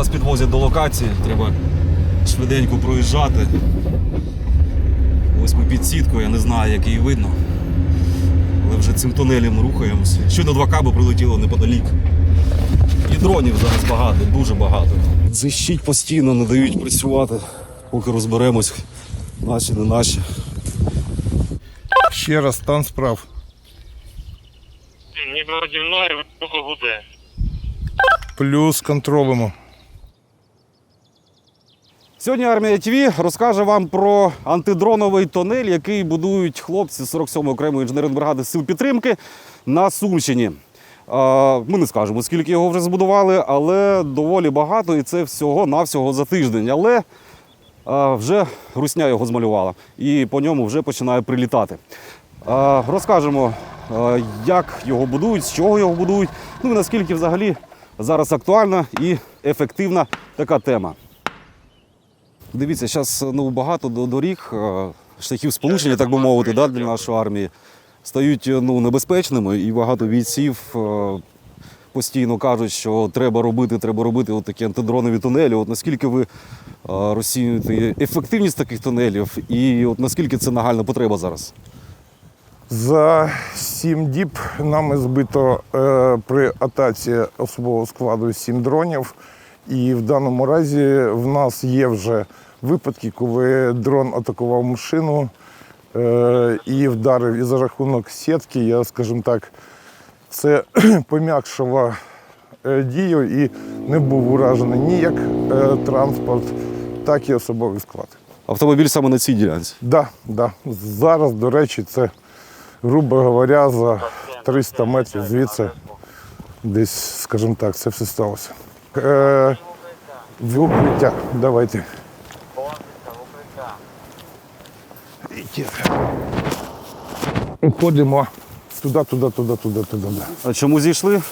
Нас підвозять до локації, треба швиденько проїжджати. Ось ми під сіткою, я не знаю, як її видно. Але вже цим тунелем рухаємося. Щойно два каби прилетіло неподалік. І дронів зараз багато, дуже багато. Зищить постійно, не дають працювати, поки розберемось, наші, не наші. Ще раз стан справ. Ніби наді мною гуде. Плюс контролюємо. Сьогодні армія ТВ розкаже вам про антидроновий тунель, який будують хлопці з 47-ї окремої інженерної бригади сил підтримки на Сумщині. Ми не скажемо, скільки його вже збудували, але доволі багато, і це всього-навсього за тиждень. Але вже русня його змалювала, і по ньому вже починає прилітати. Розкажемо, як його будують, з чого його будують, ну і наскільки взагалі зараз актуальна і ефективна така тема. Дивіться, зараз ну, багато доріг, е, шляхів сполучення, так би мовити, да, для нашої армії стають е, ну, небезпечними, і багато бійців е, постійно кажуть, що треба робити, треба робити от такі антидронові тунелі. От наскільки ви розцінюєте ефективність таких тунелів, і от наскільки це нагальна потреба зараз? За сім діб нами збито е, при атаці особового складу сім дронів. І в даному разі в нас є вже випадки, коли дрон атакував машину е, і вдарив і за рахунок сітки, я, скажімо так, це пом'якшило е, дію і не був уражений ні як е, транспорт, так і особовий склад. Автомобіль саме на цій ділянці. Да, да. Зараз, до речі, це, грубо говоря, за 300 метрів звідси десь, скажімо так, це все сталося. Е, в укриття, давайте. Уходимо туди, туди, туди, туди, туди. А чому зійшли?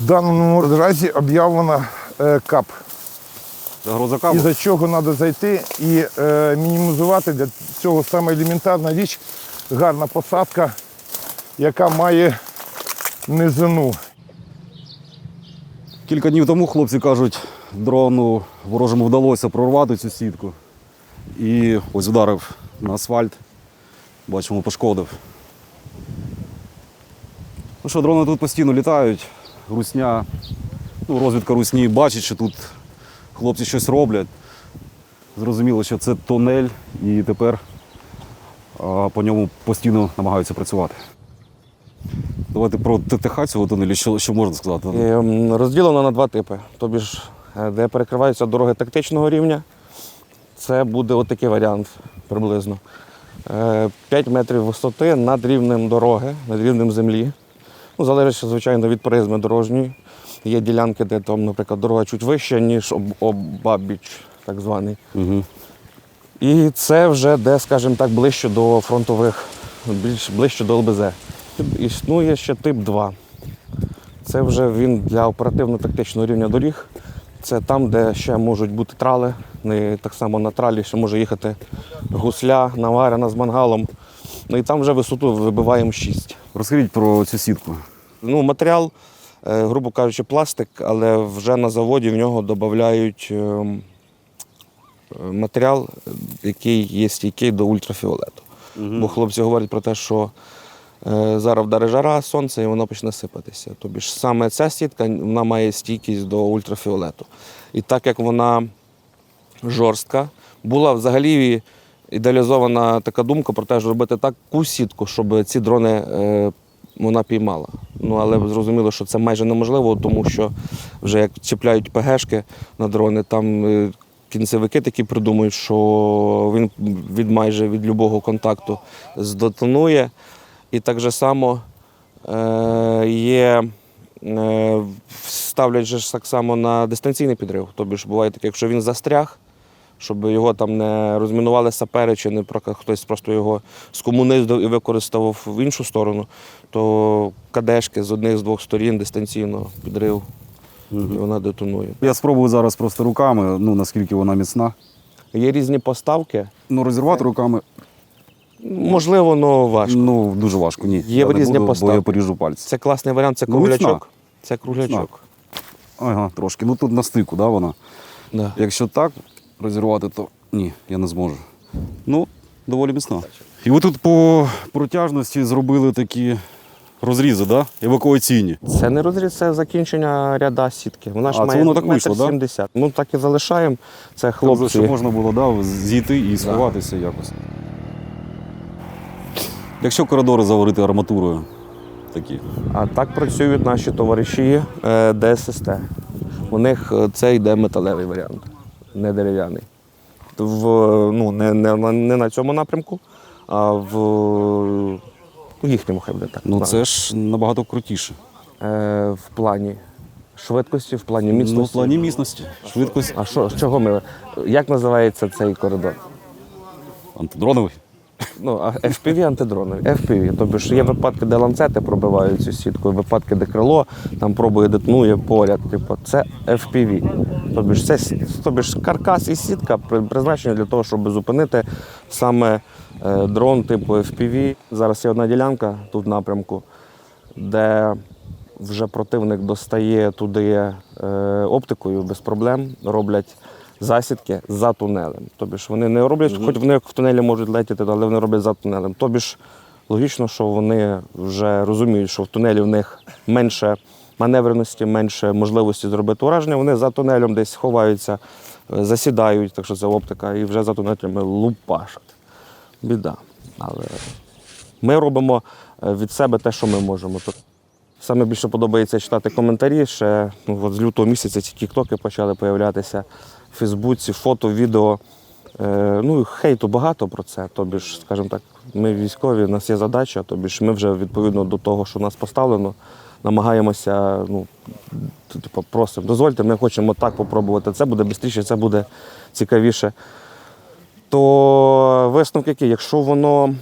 В даному разі об'явлено е, КАП. Загроза І кабу? за чого треба зайти і е, мінімізувати для цього саме елементарна річ, гарна посадка, яка має низину. Кілька днів тому хлопці кажуть, дрону ворожому вдалося прорвати цю сітку. І ось вдарив на асфальт. Бачимо, пошкодив. Ну що, дрони тут постійно літають. Русня, ну, розвідка русні бачить, що тут хлопці щось роблять. Зрозуміло, що це тунель, і тепер по ньому постійно намагаються працювати. Давайте про ТТХ цього тунелю, що, що можна сказати? Ем, Розділено на два типи. Тобі ж, е, де перекриваються дороги тактичного рівня, це буде отакий варіант приблизно. 5 метрів висоти над рівнем дороги, над рівнем землі. Ну, залежить, звичайно, від призми дорожньої. Є ділянки, де там, наприклад, дорога чуть вища, ніж обабіч, так званий. Угу. І це вже де, скажімо так, ближче до фронтових, більш ближче до ЛБЗ. Існує ще тип 2. Це вже він для оперативно-тактичного рівня доріг. Це там, де ще можуть бути трали. Не так само на тралі ще може їхати гусля, наварена з мангалом. Ну і там вже висоту вибиваємо 6. Розкажіть про цю сітку. Ну, матеріал, е, грубо кажучи, пластик, але вже на заводі в нього додають ем, е, матеріал, який є стійкий до ультрафіолету. Бо хлопці говорять про те, що зараз вдаре жара, сонце і воно почне сипатися. Тобі ж саме ця сітка вона має стійкість до ультрафіолету. І так як вона жорстка, була взагалі ідеалізована така думка про те, що робити таку сітку, щоб ці дрони е, вона піймала. Ну але зрозуміло, що це майже неможливо, тому що вже як чіпляють ПГшки на дрони, там е, кінцевики такі придумують, що він від майже від любого контакту здетонує. І так же само е, є. е, Ставлять же так само на дистанційний підрив. Тобі ж буває таке, якщо він застряг, щоб його там не розмінували сапери, чи не про- хтось просто його скомуніздив і використав в іншу сторону, то кадешки з одних з двох сторін дистанційно підрив, і вона детонує. Я спробую зараз просто руками, ну наскільки вона міцна. Є різні поставки. Ну, розірвати руками Можливо, але важко. ну дуже важко. Ні. Є я різні буду, бо я поріжу пальці. Це класний варіант, це Ну, круглячок. Це круглячок. Ага, трошки. Ну тут на стику, да, вона. Да. Якщо так розірвати, то ні, я не зможу. Ну, доволі міцно. І ви тут по протяжності зробили такі розрізи, да? евакуаційні. Це не розріз, це закінчення ряда сітки. Вона ж А, це має воно так вийшло, да? 70. Ну так і залишаємо. Це Хлопці. Щоб можна було да, зійти і сховатися якось. Якщо коридори заварити арматурою, такі. А так працюють наші товариші е, ДССТ. У них е, це йде металевий варіант, не дерев'яний. В, ну, не, не, на- не на цьому напрямку, а в, в їхньому хай буде так. Ну це ж набагато крутіше. Е, в плані швидкості, в плані міцності. Ну, в плані міцності, швидкість А що, з чого ми? Як називається цей коридор? антидроновий. Ну, FPV антидронові. FPV. Тобто ж є випадки, де ланцети пробивають цю сітку, випадки, де крило там пробує детонує поряд. Типу, це FPV. Тобто ж це тобто ж каркас і сітка призначені для того, щоб зупинити саме е, дрон типу FPV. Зараз є одна ділянка тут в напрямку, де вже противник достає туди е, оптикою без проблем, роблять засідки за тунелем. Тобі ж вони не роблять, хоч вони в тунелі можуть летіти, але вони роблять за тунелем. Тобі ж логічно, що вони вже розуміють, що в тунелі в них менше маневреності, менше можливості зробити ураження. Вони за тунелем десь ховаються, е, засідають, так що це оптика, і вже за тунелями лупашать. Біда. Але ми робимо е, від себе те, що ми можемо. Саме більше подобається читати коментарі. Ще ну, от з лютого місяця ці тіктоки почали появлятися Фейсбуці, фото, відео. Е, ну, хейту багато про це. Тобі ж, скажімо так, ми військові, у нас є задача, тобі ж ми вже відповідно до того, що нас поставлено, намагаємося, ну, типу, просимо, дозвольте, ми хочемо так попробувати. Це буде швидше, це буде цікавіше. То висновок який? Якщо воно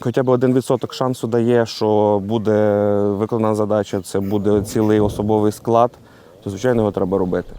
хоча б один відсоток шансу дає, що буде виконана задача, це буде цілий особовий склад, то звичайно його треба робити.